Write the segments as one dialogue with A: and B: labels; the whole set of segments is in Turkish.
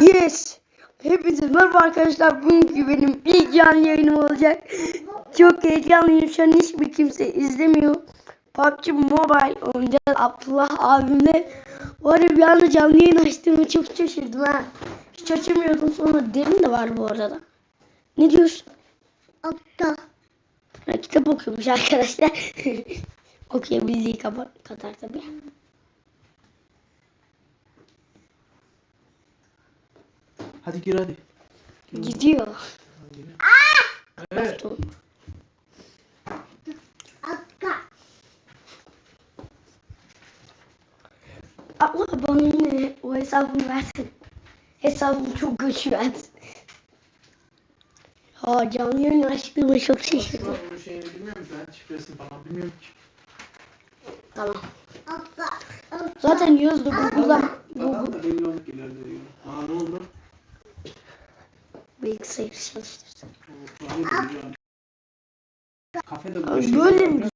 A: Yes. Hepinize merhaba arkadaşlar. Bugünkü benim ilk canlı yayınım olacak. Çok heyecanlıyım. Şu an hiçbir kimse izlemiyor. PUBG Mobile oynayacağız Abdullah abimle. Var ya bir anda canlı yayın açtığımı çok şaşırdım ha. Hiç açamıyordum sonra derin de var bu arada. Ne diyorsun? Ha, kitap okuyormuş arkadaşlar. Okuyabildiği kadar, kadar tabii.
B: Hadi gir hadi.
A: Gidiyor.
B: Evet.
C: Aptal.
A: Abla bana yine o hesabını versin. Hesabım çok güçlü versin. Ha canlı yayın açtığıma çok şaşırdım.
B: Bunun şeyini bilmiyorum ben şifresini falan bilmiyorum ki.
A: Tamam. Zaten yazdı Google'dan bilgisayarı çalıştırsın.
B: Kafede
A: böyle mi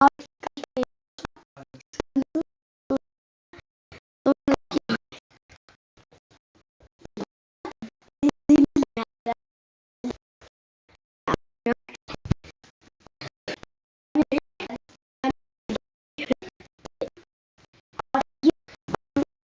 B: out